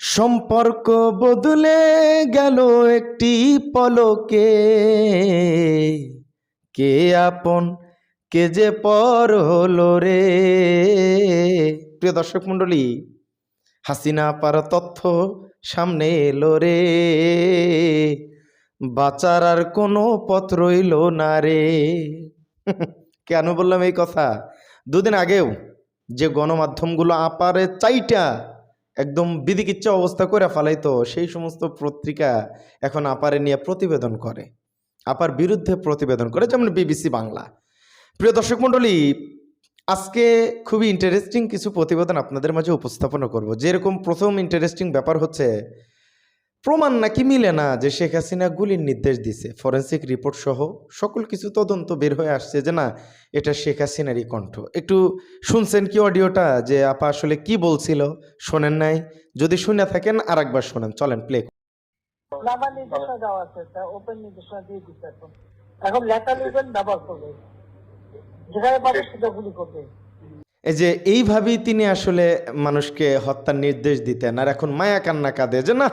সম্পর্ক বদলে গেল একটি পলকে। কে আপন, কে যে পর হলো রে? প্রিয় দর্শক মণ্ডলী, হাসিনা পার তথ্য সামনে এলো রে। বাঁচার আর কোনো পথ রইল না রে। কেন বললাম এই কথা? দুদিন আগেও যে গণমাধ্যমগুলো আপারে চাইটা একদম বিধিকিচ্ছা অবস্থা করে ফালাই তো সেই সমস্ত পত্রিকা এখন আপারে নিয়ে প্রতিবেদন করে, আপার বিরুদ্ধে প্রতিবেদন করে, যেমন বিবিসি বাংলা। প্রিয় দর্শক মণ্ডলী, আজকে খুবই ইন্টারেস্টিং কিছু প্রতিবেদন আপনাদের মাঝে উপস্থাপনা করব। যেরকম প্রথম ইন্টারেস্টিং ব্যাপার হচ্ছে প্রমাণ নাকি মিলে না যে শেখ হাসিনা গুলির নির্দেশ দিছে। ফরেন্সিক রিপোর্ট সহ সকল কিছু তদন্ত বের হয়ে আসছে যে না এটা শেখ হাসিনারই কণ্ঠ। একটু শুনছেন কি অডিওটা? যে আপা আসলে কি বলছিল? শোনেন নাই? যদি শুনে থাকেন আর একবার শোনেন। চলেন প্লে নামা নির্দেশনা দেওয়া আছে তা ওপেন নির্দেশনা দিয়ে দিচ্ছে এখন। এখন লেখা লিখবেন ব্যবহার করবে। যেখানে পাবে সেটা গুলি করবে। এই যে এইভাবেই তিনি আসলে মানুষকে হত্যার নির্দেশ দিতেন আর এখন মায়া কান্না কাঁদে যে না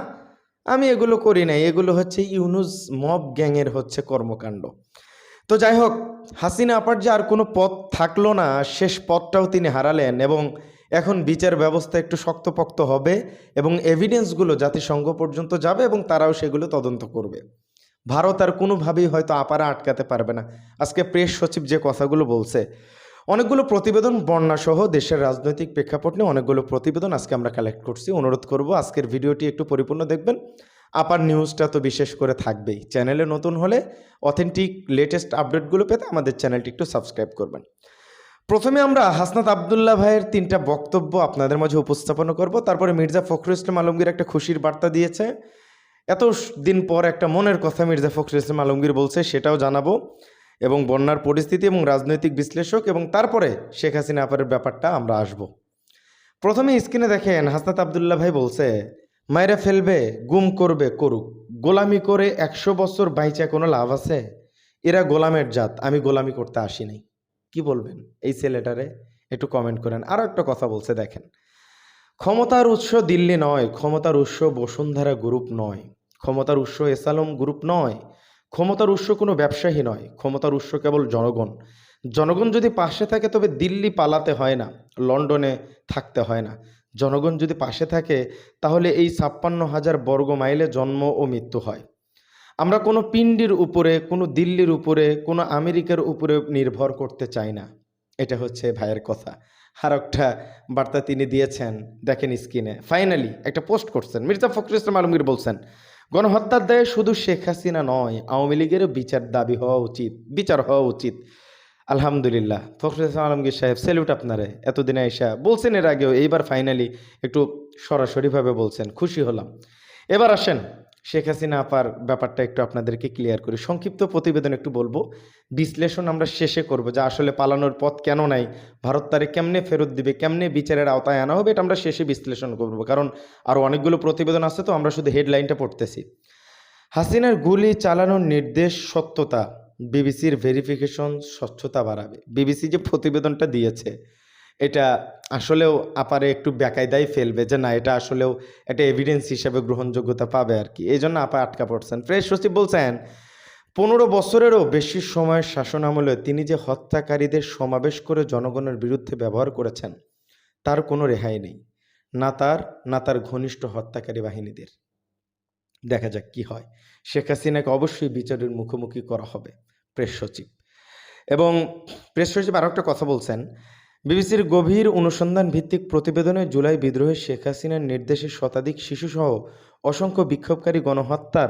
আমি এগুলো করি নাই। এগুলো হচ্ছে ইউনুস মব গ্যাংয়ের হচ্ছে কর্মকাণ্ড। তো যাই হোক, হাসিনা আপার যে আর কোনো পথ থাকল না, শেষ পথটাও তিনি হারালেন এবং এখন বিচার ব্যবস্থা একটু শক্তপোক্ত হবে এবং এভিডেন্সগুলো জাতিসংঘ পর্যন্ত যাবে এবং তারাও সেগুলো তদন্ত করবে। ভারত আর কোনোভাবেই হয়তো আপারা আটকাতে পারবে না। আজকে প্রেস সচিব যে কথাগুলো বলছে অনেকগুলো প্রতিবেদন বন্যাসহ দেশের রাজনৈতিক প্রেক্ষাপট নিয়ে অনেকগুলো প্রতিবেদন আজকে আমরা কালেক্ট করছি। অনুরোধ করব আজকের ভিডিওটি একটু পরিপূর্ণ দেখবেন। আপার নিউজটা তো বিশেষ করে থাকবেই। চ্যানেলে নতুন হলে অথেন্টিক লেটেস্ট আপডেটগুলো পেতে আমাদের চ্যানেলটি একটু সাবস্ক্রাইব করবেন। প্রথমে আমরা হাসনাত আবদুল্লাহ ভাইয়ের তিনটা বক্তব্য আপনাদের মাঝে উপস্থাপন করব। তারপরে মির্জা ফখরুল ইসলাম আলমগীর একটা খুশির বার্তা দিয়েছে। এত দিন পর একটা মনের কথা মির্জা ফখরুল ইসলাম আলমগীর বলছে, সেটাও জানাব। এবং বন্যার পরিস্থিতি এবং রাজনৈতিক বিশ্লেষক এবং তারপরে শেখ হাসিনা আপারের ব্যাপারটা আমরা আসব। প্রথমে স্ক্রিনে দেখেন হাসনাত আবদুল্লাহ ভাই বলছে মায়েরা ফেলবে, গুম করবে, করুক। গোলামি করে একশো বছর বাইচা কোনো লাভ আছে? এরা গোলামের জাত, আমি গোলামি করতে আসি নাই। কি বলবেন এই ছেলেটারে? একটু কমেন্ট করেন। আরও একটা কথা বলছে, দেখেন, ক্ষমতার উৎস দিল্লি নয়, ক্ষমতার উৎস বসুন্ধরা গ্রুপ নয়। ক্ষমতার উৎস এসালম গ্রুপ নয়। ক্ষমতার উৎস কোনো ব্যবসায়ী নয়, ক্ষমতার উৎস কেবল জনগণ। জনগণ যদি পাশে থাকে, তবে দিল্লি পালাতে হয় না, লন্ডনে থাকতে হয় না। জনগণ যদি পাশে থাকে, তাহলে এই ছাপ্পান্ন হাজার বর্গ মাইলে জন্ম ও মৃত্যু হয়। আমরা কোনো পিণ্ডির উপরে, কোনো দিল্লির উপরে, কোনো আমেরিকার উপরে নির্ভর করতে চাই না। এটা হচ্ছে ভাইয়ের কথা। আর একটা বার্তা তিনি দিয়েছেন, দেখেন স্ক্রিনে। ফাইনালি একটা পোস্ট করছেন। মির্জা ফখরুল ইসলাম আলমগীর বলছেন গণহত্যার দায়ে শুধু শেখ হাসিনা নয়, আওয়ামী লীগেরও বিচার দাবি হওয়া উচিত, বিচার হওয়া উচিত। আলহামদুলিল্লাহ, ফখরুল আলমগীর সাহেব স্যালুট আপনারে, এতদিনে আইসা বলছেন এর আগেও, এইবার ফাইনালি একটু সরাসরিভাবে বলছেন, খুশি হলাম। এবার আসেন শেখ হাসিনা আপার ব্যাপারটা একটু আপনাদেরকে ক্লিয়ার করি। সংক্ষিপ্ত প্রতিবেদন একটু বলব। বিশ্লেষণ আমরা শেষে করব যে আসলে পালানোর পথ কেন নাই, ভারত তারে কেমনে ফেরত দিবে, কেমনে বিচারের আওতায় আনা হবে, এটা আমরা শেষে বিশ্লেষণ করব। কারণ আরও অনেকগুলো প্রতিবেদন আছে তো, আমরা শুধু হেডলাইনটা পড়তেছি। হাসিনার গুলি চালানোর নির্দেশ সত্যতা, বিবিসির ভেরিফিকেশন স্বচ্ছতা বাড়াবে। বিবিসি যে প্রতিবেদনটা দিয়েছে, এটা আসলেও আপারে একটু বেকায়দায় ফেলবে যে না, এটা আসলেও একটা এভিডেন্স হিসেবে গ্রহণযোগ্যতা পাবে আর কি। এই জন্য আপা আটকা পড়ছেন। প্রেস সচিব বলছেন, পনেরো বছরেরও বেশি সময়ের শাসন আমলে তিনি যে হত্যাকারীদের সমাবেশ করে জনগণের বিরুদ্ধে ব্যবহার করেছেন, তার কোনো রেহাই নেই। না তার না তার ঘনিষ্ঠ হত্যাকারী বাহিনীদের। দেখা যাক কি হয়। শেখ হাসিনাকে অবশ্যই বিচারের মুখোমুখি করা হবে, প্রেস সচিব। এবং প্রেস সচিব আরও একটা কথা বলছেন বিবিসির গভীর অনুসন্ধান ভিত্তিক প্রতিবেদনে জুলাই বিদ্রোহে শেখ হাসিনার নির্দেশে শতাধিক শিশুসহ অসংখ্য বিক্ষোভকারী গণহত্যার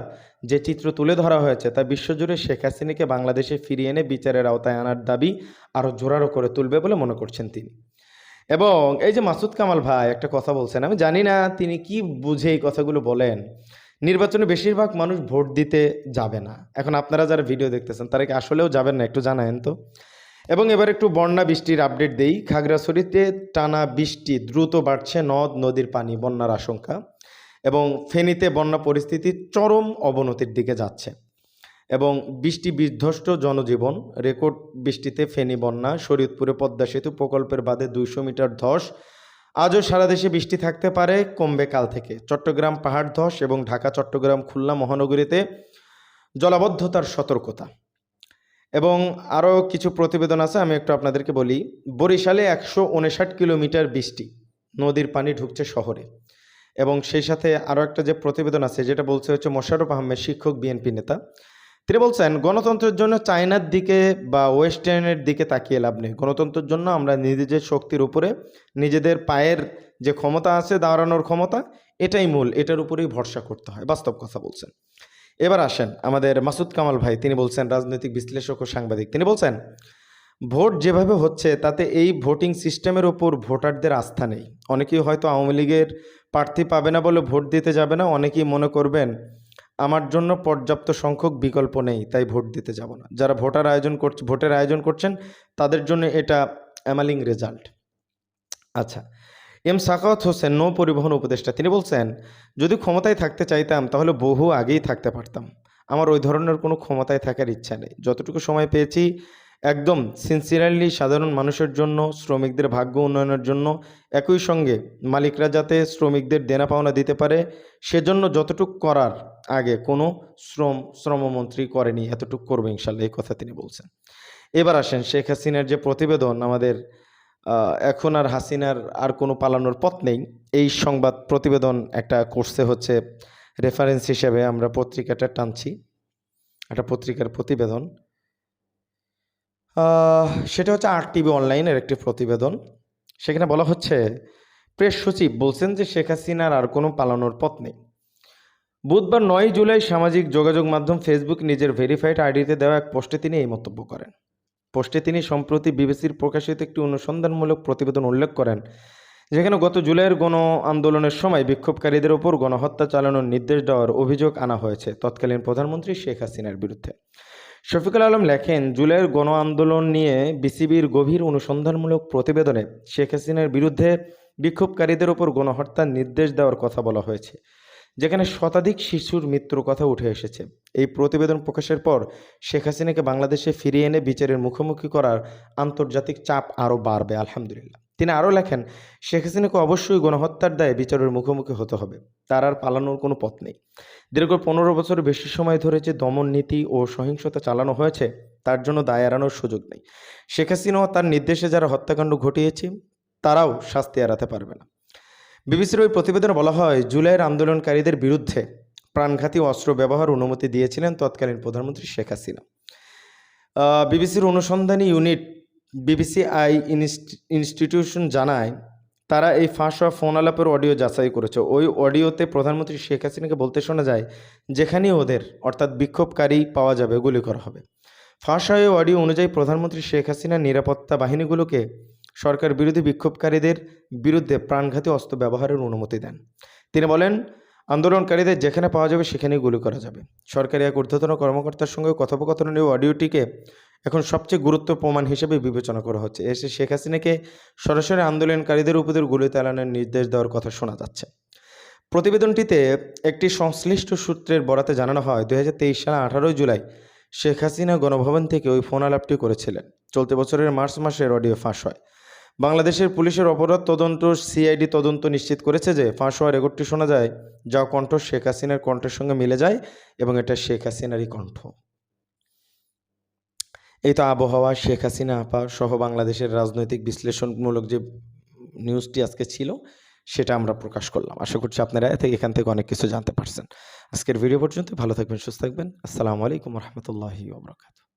যে চিত্র তুলে ধরা হয়েছে তা বিশ্বজুড়ে শেখ হাসিনাকে বাংলাদেশে ফিরিয়ে এনে বিচারের আওতায় আনার দাবি আরও জোরালো করে তুলবে বলে মনে করছেন তিনি। এবং এই যে মাসুদ কামাল ভাই একটা কথা বলছেন, আমি জানি না তিনি কি বুঝে এই কথাগুলো বলেন। নির্বাচনে বেশিরভাগ মানুষ ভোট দিতে যাবে না। এখন আপনারা যারা ভিডিও দেখতেছেন, তারা কি আসলেও যাবেন না? একটু জানায়েন তো। এবং এবার একটু বন্যা বৃষ্টির আপডেট দেই। খাগড়াছড়িতে টানা বৃষ্টি দ্রুত বাড়ছে, নদ, নদীর পানি, বন্যার আশঙ্কা এবং ফেনীতে বন্যা পরিস্থিতি চরম অবনতির দিকে যাচ্ছে এবং বৃষ্টি বিধ্বস্ত জনজীবন, রেকর্ড বৃষ্টিতে ফেনী বন্যা, শরীয়তপুরে পদ্মা সেতু প্রকল্পের বাদে দুইশো মিটার ধস। আজও সারা দেশে বৃষ্টি থাকতে পারে, কমবে কাল থেকে। চট্টগ্রাম পাহাড় ধস এবং ঢাকা, চট্টগ্রাম, খুলনা মহানগরীতে জলাবদ্ধতার সতর্কতা। এবং আরও কিছু প্রতিবেদন আছে, আমি একটু আপনাদেরকে বলি। বরিশালে একশো উনষাট কিলোমিটার বৃষ্টি, নদীর পানি ঢুকছে শহরে। এবং সেই সাথে আরও একটা যে প্রতিবেদন আছে, যেটা বলছে হচ্ছে মোশাররফ আহমেদ শিক্ষক বিএনপি নেতা। তিনি বলছেন, গণতন্ত্রের জন্য চায়নার দিকে বা ওয়েস্টার্নের দিকে তাকিয়ে লাভ নেই। গণতন্ত্রের জন্য আমরা নিজেদের শক্তির উপরে, নিজেদের পায়ের যে ক্ষমতা আছে, দাঁড়ানোর ক্ষমতা, এটাই মূল। এটার উপরেই ভরসা করতে হয়। বাস্তব কথা বলছেন। এবার আসেন আমাদের মাসুদ কামাল ভাই, তিনি বলছেন রাজনৈতিক বিশ্লেষক ও সাংবাদিক। তিনি বলছেন, ভোট যেভাবে হচ্ছে তাতে এই ভোটিং সিস্টেমের ওপর ভোটারদের আস্থা নেই। অনেকেই হয়তো আওয়ামী লীগের প্রার্থী পাবে না বলে ভোট দিতে যাবে না, অনেকেই মনে করবেন, আমার জন্য পর্যাপ্ত সংখ্যক বিকল্প নেই, তাই ভোট দিতে যাব না। যারা ভোটার আয়োজন করছে, ভোটের আয়োজন করছেন, তাদের জন্য এটা অ্যামালিং রেজাল্ট। আচ্ছা এম সাকাওয়াত হোসেন, নৌ পরিবহন উপদেষ্টা, তিনি বলছেন, যদি ক্ষমতায় থাকতে চাইতাম, তাহলে বহু আগেই থাকতে পারতাম। আমার ওই ধরনের কোনো ক্ষমতায় থাকার ইচ্ছা নেই। যতটুকু সময় পেয়েছি, একদম সিনসিয়ারলি সাধারণ মানুষের জন্য, শ্রমিকদের ভাগ্য উন্নয়নের জন্য, একই সঙ্গে মালিকরা যাতে শ্রমিকদের দেনা পাওনা দিতে পারে, সেজন্য যতটুক করার আগে কোনো শ্রম, শ্রমমন্ত্রী করেনি, এতটুক করবে ইনশাল্লাহ, এই কথা তিনি বলছেন। এবার আসেন শেখ হাসিনার যে প্রতিবেদন আমাদের এখন আর হাসিনার আর কোনো পালানোর পথ নেই। এই সংবাদ প্রতিবেদন একটা কোর্সে হচ্ছে রেফারেন্স হিসেবে আমরা পত্রিকাটা টানছি। একটা পত্রিকার প্রতিবেদন। সেটা হচ্ছে আর টিভি অনলাইনের একটি প্রতিবেদন। সেখানে বলা হচ্ছে, প্রেস সচিব বলছেন যে শেখ হাসিনার আর কোনো পালানোর পথ নেই। বুধবার নয় জুলাই সামাজিক যোগাযোগ মাধ্যম ফেসবুক নিজের ভেরিফাইড আইডিতে দেওয়া এক পোস্টে তিনি এই মন্তব্য করেন। পোস্টে তিনি সম্প্রতি বিবিসির প্রকাশিত একটি অনুসন্ধানমূলক প্রতিবেদন উল্লেখ করেন, যেখানে গত জুলাইয়ের গণ আন্দোলনের সময় বিক্ষোভকারীদের ওপর গণহত্যা চালানোর নির্দেশ দেওয়ার অভিযোগ আনা হয়েছে। তৎকালীন প্রধানমন্ত্রী শেখ হাসিনার বিরুদ্ধে। শফিকুল আলম লেখেন, জুলাইয়ের গণ আন্দোলন নিয়ে বিসিবির গভীর অনুসন্ধানমূলক প্রতিবেদনে শেখ হাসিনার বিরুদ্ধে বিক্ষোভকারীদের ওপর গণহত্যার নির্দেশ দেওয়ার কথা বলা হয়েছে। যেখানে শতাধিক শিশুর মৃত্যুর কথা উঠে এসেছে। এই প্রতিবেদন প্রকাশের পর শেখ হাসিনাকে বাংলাদেশে ফিরিয়ে এনে বিচারের মুখোমুখি করার আন্তর্জাতিক চাপ আরও বাড়বে, আলহামদুলিল্লাহ। তিনি আরও লেখেন, শেখ হাসিনাকে অবশ্যই গণহত্যার দায়ে বিচারের মুখোমুখি হতে হবে। তার আর পালানোর কোনো পথ নেই। দীর্ঘ পনেরো বছরের বেশি সময় ধরে যে দমন নীতি ও সহিংসতা চালানো হয়েছে, তার জন্য দায় এড়ানোর সুযোগ নেই। শেখ হাসিনা তার নির্দেশে যারা হত্যাকাণ্ড ঘটিয়েছে, তারাও শাস্তি এড়াতে পারবে না। বিবিসির ওই প্রতিবেদনে বলা হয়, জুলাইয়ের আন্দোলনকারীদের বিরুদ্ধে প্রাণঘাতী অস্ত্র ব্যবহার অনুমতি দিয়েছিলেন তৎকালীন প্রধানমন্ত্রী শেখ হাসিনা। বিবিসির অনুসন্ধানী ইউনিট বিবিসি আই ইনস্টিটিউশন জানায়, তারা এই ফাঁস হওয়া ফোন আলাপের অডিও যাচাই করেছে। ওই অডিওতে প্রধানমন্ত্রী শেখ হাসিনাকে বলতে শোনা যায়, যেখানেই ওদের, অর্থাৎ বিক্ষোভকারী পাওয়া যাবে, গুলি করা হবে। ফাঁস হওয়া অডিও অনুযায়ী প্রধানমন্ত্রী শেখ হাসিনা নিরাপত্তা বাহিনীগুলোকে সরকার বিরোধী বিক্ষোভকারীদের বিরুদ্ধে প্রাণঘাতী অস্ত্র ব্যবহারের অনুমতি দেন। তিনি বলেন, আন্দোলনকারীদের যেখানে পাওয়া যাবে সেখানেই গুলি করা যাবে। সরকারি এক ঊর্ধ্বতন কর্মকর্তার সঙ্গে কথোপকথনের অডিওটিকে এখন সবচেয়ে গুরুত্ব প্রমাণ হিসেবে বিবেচনা করা হচ্ছে। এসে শেখ হাসিনাকে সরাসরি আন্দোলনকারীদের উপদের গুলি চালানোর নির্দেশ দেওয়ার কথা শোনা যাচ্ছে। প্রতিবেদনটিতে একটি সংশ্লিষ্ট সূত্রের বরাতে জানানো হয়, দুই সালে আঠারোই জুলাই শেখ হাসিনা গণভবন থেকে ওই ফোন আলাপটি করেছিলেন। চলতি বছরের মার্চ মাসের অডিও ফাঁস হয়। বাংলাদেশের পুলিশের অপরাধ তদন্ত, সিআইডি তদন্ত নিশ্চিত করেছে যে ফাঁস হওয়ার রেকর্ডটি শোনা যায় যা কণ্ঠ শেখ হাসিনার কণ্ঠের সঙ্গে মিলে যায় এবং এটা শেখ হাসিনারই কণ্ঠ। এই তো আবহাওয়া, শেখ হাসিনা, আপা সহ বাংলাদেশের রাজনৈতিক বিশ্লেষণমূলক যে নিউজটি আজকে ছিল, সেটা আমরা প্রকাশ করলাম। আশা করছি আপনারা এখান থেকে অনেক কিছু জানতে পারছেন। আজকের ভিডিও পর্যন্ত ভালো থাকবেন, সুস্থ থাকবেন। আসসালামু আলাইকুম রহমতুল্লাহি ওবরাকাতু